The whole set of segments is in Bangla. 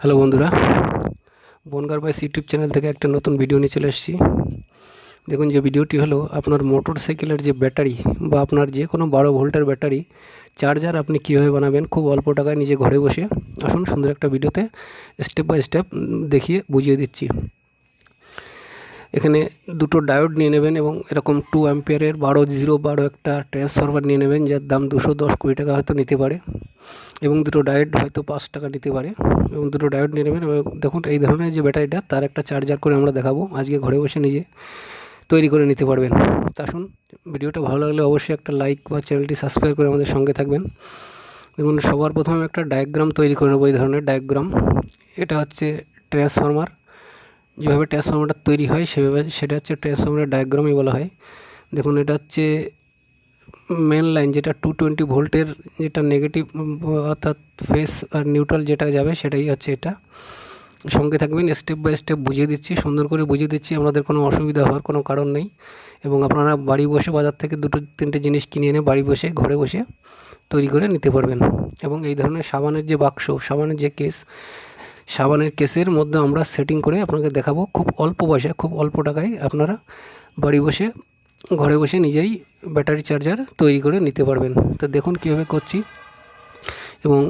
হ্যালো বন্ধুরা, বনগার বাইস ইউটিউব চ্যানেল থেকে একটা নতুন ভিডিও নিয়ে চলে এসেছি। দেখুন যে ভিডিওটি হলো আপনার মোটর সাইকেলের যে ব্যাটারি বা আপনার যে কোনো বারো ভোল্টের ব্যাটারি চার্জার আপনি কীভাবে বানাবেন, খুব অল্প টাকায় নিজে ঘরে বসে আসুন সুন্দর একটা ভিডিওতে স্টেপ বাই স্টেপ দেখিয়ে বুঝিয়ে দিচ্ছি। এখানে দুটো ডায়োড নিয়ে নেবেন এবং এরকম টু অ্যাম্পিয়ারের বারো জিরো বারো একটা ট্রান্সফরমার নিয়ে নেবেন, যার দাম দুশো দশ কুড়ি টাকা হয়তো নিতে পারে এবং দুটো ডায়োড হয়তো পাঁচ টাকা নিতে পারে এবং দুটো ডায়োড নিয়ে নেবেন। এবং দেখুন, এই ধরনের যে ব্যাটারিটা, তার একটা চার্জার করে আমরা দেখাবো। আজকে ঘরে বসে নিজে তৈরি করে নিতে পারবেন। তা আসুন, ভিডিওটা ভালো লাগলে অবশ্যই একটা লাইক বা চ্যানেলটি সাবস্ক্রাইব করে আমাদের সঙ্গে থাকবেন। দেখুন, সবার প্রথমে একটা ডায়াগ্রাম তৈরি করে নেব এই ধরনের ডায়াগ্রাম এটা হচ্ছে ট্রান্সফরমার যেভাবে ট্রান্সফর্মারটা তৈরি হয়, সেভাবে সেটা হচ্ছে ট্রান্সফর্মারের ডায়াগ্রামই বলা হয়। দেখুন, এটা হচ্ছে মেন লাইন যেটা টু টোয়েন্টি ভোল্টের যেটা নেগেটিভ অর্থাৎ ফেস আর নিউট্রাল যেটা যাবে, সেটাই হচ্ছে এটা। সঙ্গে থাকবেন স্টেপ বাই স্টেপ বুঝিয়ে দিচ্ছি, সুন্দর করে বুঝিয়ে দিচ্ছি আপনাদের কোনো অসুবিধা হওয়ার কোনো কারণ নেই। এবং আপনারা বাড়ি বসে, বাজার থেকে দুটো তিনটে জিনিস কিনে এনে বাড়ি বসে, ঘরে বসে তৈরি করে নিতে পারবেন। এবং এই ধরনের সাবানের যে বাক্স, সাবানের যে কেস সাবানের কেসের মধ্যে আমরা সেটিং করে আপনাকে দেখাবো। খুব অল্প পয়সায়, খুব অল্প টাকায় আপনারা বাড়ি বসে, ঘরে বসে নিজেই ব্যাটারি চার্জার তৈরি করে নিতে পারবেন। তো দেখুন কীভাবে করছি। এবং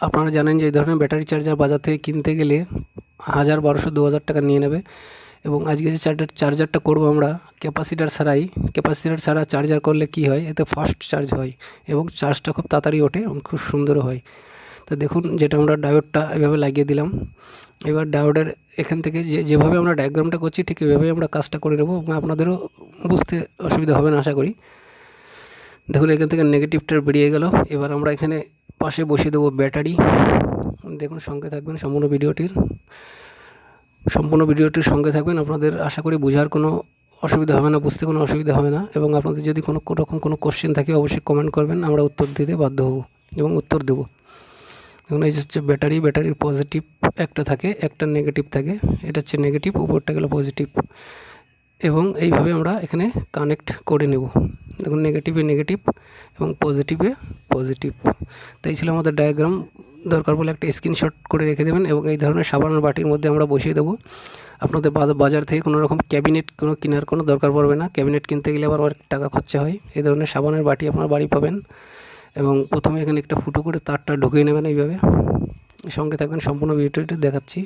আপনারা জানেন যে এই ধরনের ব্যাটারি চার্জার বাজার থেকে কিনতে গেলে হাজার বারোশো, দু হাজার টাকা নিয়ে নেবে। এবং আজকে যে চার্জার, চার্জারটা করব আমরা, ক্যাপাসিটার ছাড়াই। ক্যাপাসিটার ছাড়া চার্জার করলে কি হয়? এতে ফাস্ট চার্জ হয় এবং চার্জটা খুব তাড়াতাড়ি ওঠে এবং খুব সুন্দরও হয়। তো দেখুন, যেটা আমরা ডায়োডটা এভাবে লাগিয়ে দিলাম। এবার ডায়োডের এখান থেকে যে, যেভাবে আমরা ডায়াগ্রামটা করছি, ঠিক এভাবেই আমরা কাজটা করে নেব এবং আপনাদেরও বুঝতে অসুবিধা হবে না, আশা করি। দেখুন, এখান থেকে নেগেটিভটা বেরিয়ে গেল। এবার আমরা এখানে পাশে বসিয়ে দেবো ব্যাটারি। দেখুন, সঙ্গে থাকবেন সম্পূর্ণ ভিডিওটির। সম্পূর্ণ ভিডিওটির সঙ্গে থাকবেন, আপনাদের আশা করি বোঝার কোনো অসুবিধা হবে না, বুঝতে কোনো অসুবিধা হবে না। এবং আপনাদের যদি কোনো রকম কোনো কোশ্চেন থাকে, অবশ্যই কমেন্ট করবেন, আমরা উত্তর দিতে বাধ্য হব এবং উত্তর দেবো। দেখুন, এই হচ্ছে ব্যাটারি ব্যাটারির পজিটিভ একটা থাকে, একটা নেগেটিভ থাকে। এটা হচ্ছে নেগেটিভ উপরটা গেলো পজিটিভ এবং এইভাবে আমরা এখানে কানেক্ট করে নেব। দেখুন নেগেটিভে নেগেটিভ এবং পজিটিভে পজিটিভ তাই ছিল আমাদের ডায়াগ্রাম দরকার বলে একটা স্ক্রিনশট করে রেখে দেবেন এবং এই ধরনের সাবানের বাটির মধ্যে আমরা বসিয়ে দেবো। আপনাদের বাজার থেকে কোনো রকম ক্যাবিনেট কোনো কেনার কোনো দরকার পড়বে না। ক্যাবিনেট কিনতে গেলে আবার অনেক টাকা খরচা হয়। এই ধরনের সাবানের বাটি আপনার বাড়ি পাবেন। এবং প্রথমে এখানে একটা ফুটো করে তারটা ঢুকিয়ে নেবেন এইভাবে। সঙ্গে থাকবেন, সম্পূর্ণ ভিডিওটি দেখাচ্ছি,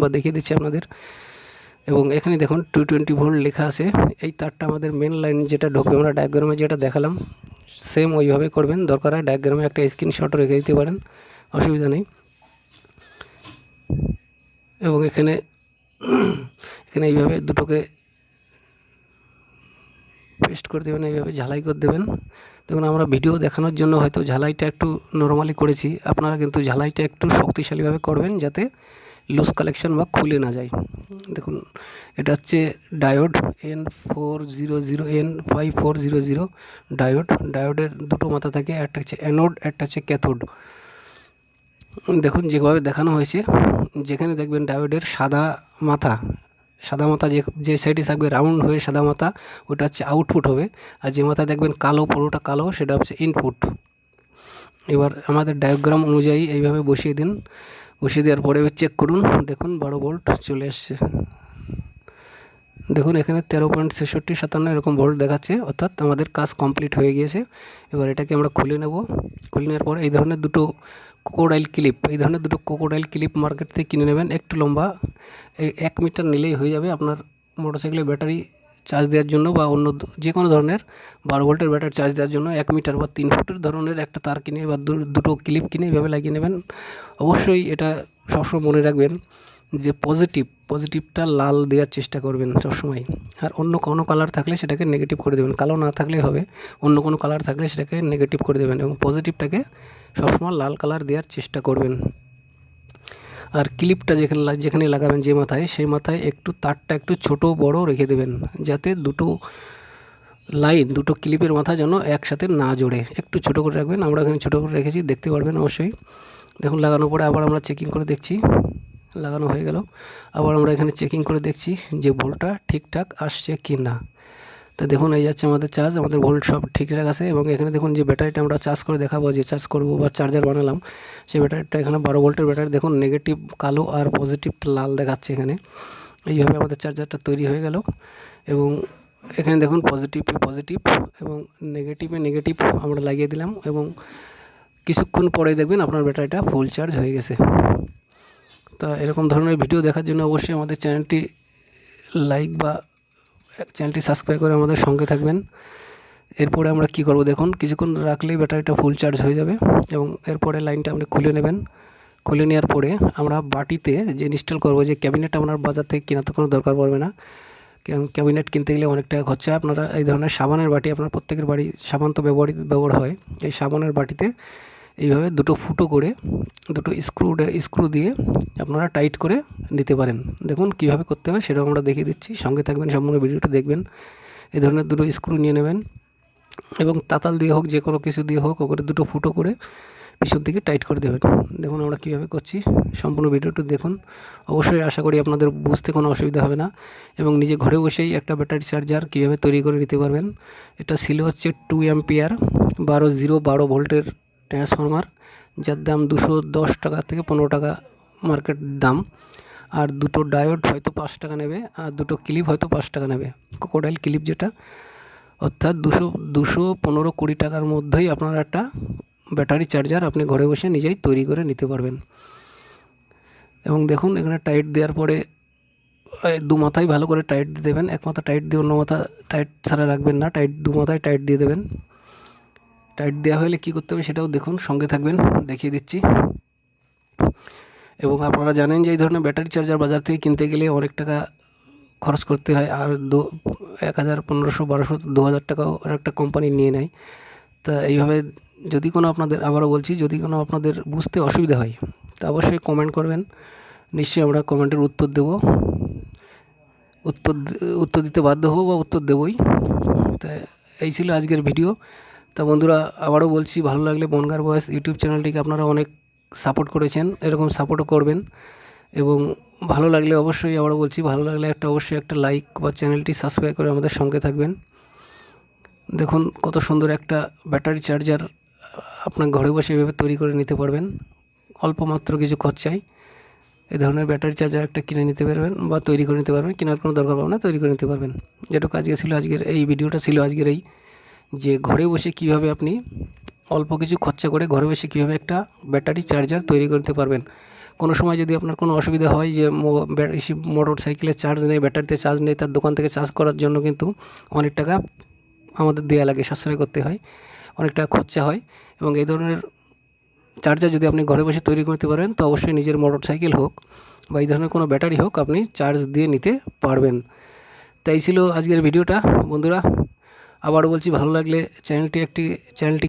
বা দেখিয়ে দিচ্ছি আপনাদের। এবং এখানে দেখুন টু টোয়েন্টি ভোল্ট লেখা আছে। এই তারটা আমাদের মেন লাইন যেটা ঢুকবে, আমরা ডায়াগ্রামে যেটা দেখালাম সেম ওইভাবে করবেন। দরকার হয় ডায়াগ্রামে একটা স্ক্রিনশটও রেখে দিতে পারেন, অসুবিধা নেই। এবং এখানে এখানে এইভাবে দুটোকে পেস্ট করে দেবেন, এইভাবে ঝালাই করে দেবেন। দেখুন, আমরা ভিডিও দেখানোর জন্য হয়তো ঝালাইটা একটু নর্মালি করেছি। আপনারা কিন্তু ঝালাইটা একটু শক্তিশালীভাবে করবেন যাতে লুজ কালেকশন বা খুলে না যায়। দেখুন, এটা হচ্ছে diode N four zero zero N five four zero zero diode ডায়োডের দুটো মাথা থাকে, একটা হচ্ছে অ্যানোড একটা হচ্ছে ক্যাথোড দেখুন, যেভাবে দেখানো হয়েছে, যেখানে দেখবেন ডায়োডের সাদা মাথা সাদা মাথা যে যে সাইডে থাকবে রাউন্ড হয়ে সাদা মাথা ওটা হচ্ছে আউটপুট হবে। আর যে মাথা দেখবেন কালো, পুরোটা কালো, সেটা হচ্ছে ইনপুট এবার আমাদের ডায়াগ্রাম অনুযায়ী এইভাবে বসিয়ে দিন। বসিয়ে দেওয়ার পরে চেক করুন। দেখুন, বারো ভোল্ট চলে এসছে। দেখুন, এখানে তেরো পয়েন্ট ছেষট্টি সাতান্ন এরকম ভোল্ট দেখাচ্ছে, অর্থাৎ আমাদের কাজ কমপ্লিট হয়ে গিয়েছে। এবার এটাকে আমরা খুলে নেব। খুলে নেওয়ার পর এই ধরনের দুটো কোকোডাইল ক্লিপ, এই ধরনের দুটো কোকোডাইল ক্লিপ মার্কেট থেকে কিনে নেবেন। একটু লম্বা এক মিটার নিলেই হয়ে যাবে আপনার মোটরসাইকেলের ব্যাটারি চার্জ দেওয়ার জন্য বা অন্য যে কোনো ধরনের বারো ভোল্টের ব্যাটারি চার্জ দেওয়ার জন্য এক মিটার বা তিন ফুটের ধরনের একটা তার কিনে বা দুটো ক্লিপ কিনে এভাবে লাগিয়ে নেবেন। অবশ্যই এটা সবসময় মনে রাখবেন যে পজিটিভ পজিটিভটা লাল দেওয়ার চেষ্টা করবেন সবসময়। আর অন্য কোনো কালার থাকলে সেটাকে নেগেটিভ করে দেবেন। কালো না থাকলে হবে, অন্য কোনো কালার থাকলে সেটাকে নেগেটিভ করে দেবেন এবং পজিটিভটাকে সবসময় লাল কালার দেওয়ার চেষ্টা করবেন। আর ক্লিপটা যেখানে যেখানে লাগাবেন যে মাথায়, সেই মাথায় একটু তারটা একটু ছোট বড় রেখে দেবেন, যাতে দুটো লাইন, দুটো ক্লিপের মাথা যেন একসাথে না জোড়ে। একটু ছোট করে রাখবেন, আমরা এখানে ছোটো করে রেখেছি, দেখতে পারবেন অবশ্যই। দেখুন, লাগানোর পরে আবার আমরা চেকিং করে দেখছি, লাগানো হয়ে গেল। আবার আমরা এখানে চেকিং করে দেখছি যে ভুলটা ঠিকঠাক আসছে কি না তা দেখুন, এই যাচ্ছে আমাদের চার্জ আমাদের ভোল্ট সব ঠিকঠাক আছে এবং এখানে দেখুন যে ব্যাটারিটা আমরা চার্জ করে দেখাবো, যে চার্জ করব বা চার্জার বানালাম, সেই ব্যাটারিটা এখানে বারো ভোল্টের ব্যাটারি দেখুন নেগেটিভ কালো আর পজিটিভ লাল দেখাচ্ছে এখানে। এইভাবে আমাদের চার্জারটা তৈরি হয়ে গেল এবং এখানে দেখুন পজিটিভে পজিটিভ এবং নেগেটিভে নেগেটিভ আমরা লাগিয়ে দিলাম এবং কিছুক্ষণ পরে দেখবেন আপনার ব্যাটারিটা ফুল চার্জ হয়ে গেছে। তা এরকম ধরনের ভিডিও দেখার জন্য অবশ্যই আমাদের চ্যানেলটি লাইক বা চ্যানেলটি সাবস্ক্রাইব করে আমাদের সঙ্গে থাকবেন। এরপরে আমরা কি করব দেখুন, কিছুক্ষণ রাখলেই ব্যাটারিটা ফুল চার্জ হয়ে যাবে এবং এরপরে লাইনটা আপনি খুলে নেবেন। খুলে নেওয়ার পরে আমরা বাটিতে যে ইনস্টল করব, যে ক্যাবিনেট আপনার বাজার থেকে কেনার তো কোনো দরকার পড়বে না। ক্যাবিনেট কিনতে গেলে অনেক টাকা খরচা। আপনারা এই ধরনের সাবানের বাটি, আপনার প্রত্যেকের বাড়ি সাবান তো ব্যবহৃত ব্যবহার হয়। এই সাবানের বাটিতে এইভাবে দুটো ফুটো করে, দুটো স্ক্রু স্ক্রু দিয়ে আপনারা টাইট করে নিতে পারেন। দেখুন কীভাবে করতে হবে সেটাও আমরা দেখিয়ে দিচ্ছি। সঙ্গে থাকবেন, সম্পূর্ণ ভিডিওটা দেখবেন। এই ধরনের দুটো স্ক্রু নিয়ে নেবেন এবং তাতাল দিয়ে হোক যে কোনো কিছু দিয়ে হোক ওকে দুটো ফুটো করে পিছন দিকে টাইট করে দেবেন। দেখুন আমরা কীভাবে করছি। সম্পূর্ণ ভিডিওটি দেখুন। অবশ্যই আশা করি আপনাদের বুঝতে কোনো অসুবিধা হবে না এবং নিজে ঘরে বসেই একটা ব্যাটারি চার্জার কীভাবে তৈরি করে নিতে পারবেন। এটা ছিল হচ্ছে টু এম্পিয়ার বারো জিরো বারো ভোল্টের ট্রান্সফরমার, যার দাম দুশো দশ টাকা থেকে পনেরো টাকা মার্কেট দাম। আর দুটো ডায়োড হয়তো পাঁচ টাকা নেবে, আর দুটো ক্লিপ হয়তো পাঁচ টাকা নেবে। কোকোডাইল ক্লিপ যেটা, অর্থাৎ দুশো দুশো পনেরো কুড়ি টাকার মধ্যেই আপনারা একটা ব্যাটারি চার্জার আপনি ঘরে বসে নিজেই তৈরি করে নিতে পারবেন। এবং দেখুন, এখানে টাইট দেওয়ার পরে দু মাথায় ভালো করে টাইট দিয়ে দেবেন। এক মাথা টাইট দিয়ে অন্য মাথা টাইট ছাড়া রাখবেন না, টাইট, দু মাথায় টাইট দিয়ে দেবেন। টাইট দেওয়া হলে কী করতে হবে সেটাও দেখুন, সঙ্গে থাকবেন, দেখিয়ে দিচ্ছি। এবং আপনারা জানেন যে এই ধরনের ব্যাটারি চার্জার বাজার থেকে কিনতে গেলে অনেক টাকা খরচ করতে হয়, আর দু, এক হাজার পনেরোশো, বারোশো, দু হাজার টাকাও একটা কোম্পানি নিয়ে নেয়। তা এইভাবে যদি কোনো আপনাদের, আবারও বলছি, যদি কোনো আপনাদের বুঝতে অসুবিধা হয়, তা অবশ্যই কমেন্ট করবেন। নিশ্চয়ই আমরা কমেন্টের উত্তর দেব। উত্তর উত্তর দিতে বাধ্য হব বা উত্তর দেবই। তা এই ছিল আজকের ভিডিও তা বন্ধুরা, আবারও বলছি, ভালো লাগলে বনগার বয়স ইউটিউব চ্যানেলটিকে আপনারা অনেক সাপোর্ট করেছেন, এরকম সাপোর্টও করবেন। এবং ভালো লাগলে অবশ্যই, আবারও বলছি, ভালো লাগলে একটা, অবশ্যই একটা লাইক বা চ্যানেলটি সাবস্ক্রাইব করে আমাদের সঙ্গে থাকবেন। দেখুন, কত সুন্দর একটা ব্যাটারি চার্জার আপনার ঘরে বসে এভাবে তৈরি করে নিতে পারবেন। অল্প মাত্র কিছু খরচায় এই ধরনের ব্যাটারি চার্জার একটা কিনে নিতে পারবেন বা তৈরি করে নিতে পারবেন। কেনার কোনো দরকার পাবে না, তৈরি করে নিতে পারবেন। যেটুকু আজকে ছিল আজকের, এই ভিডিওটা ছিল আজকের এই যে ঘরে বসে কীভাবে আপনি অল্প কিছু খরচা করে ঘরে বসে কীভাবে একটা ব্যাটারি চার্জার তৈরি করতে পারবেন? কোনো সময় যদি আপনার কোনো অসুবিধা হয় যে মোটর সাইকেলের চার্জ নেই, ব্যাটারিতে চার্জ নেই, তার দোকান থেকে চার্জ করার জন্য কিন্তু অনেক টাকা আমাদের দেওয়া লাগে, সাশ্রয় করতে হয় অনেক টাকা খরচা হয় এবং এই ধরনের চার্জার যদি আপনি ঘরে বসে তৈরি করতে পারেন, তো অবশ্যই নিজের মোটর সাইকেল হোক বা এই ধরনের কোনো ব্যাটারি হোক, আপনি চার্জ দিয়ে নিতে পারবেন। তাই ছিল আজকের ভিডিওটা, বন্ধুরা। আবার বলছি ভালো লাগলে চ্যানেলটি একটি চ্যানেলটি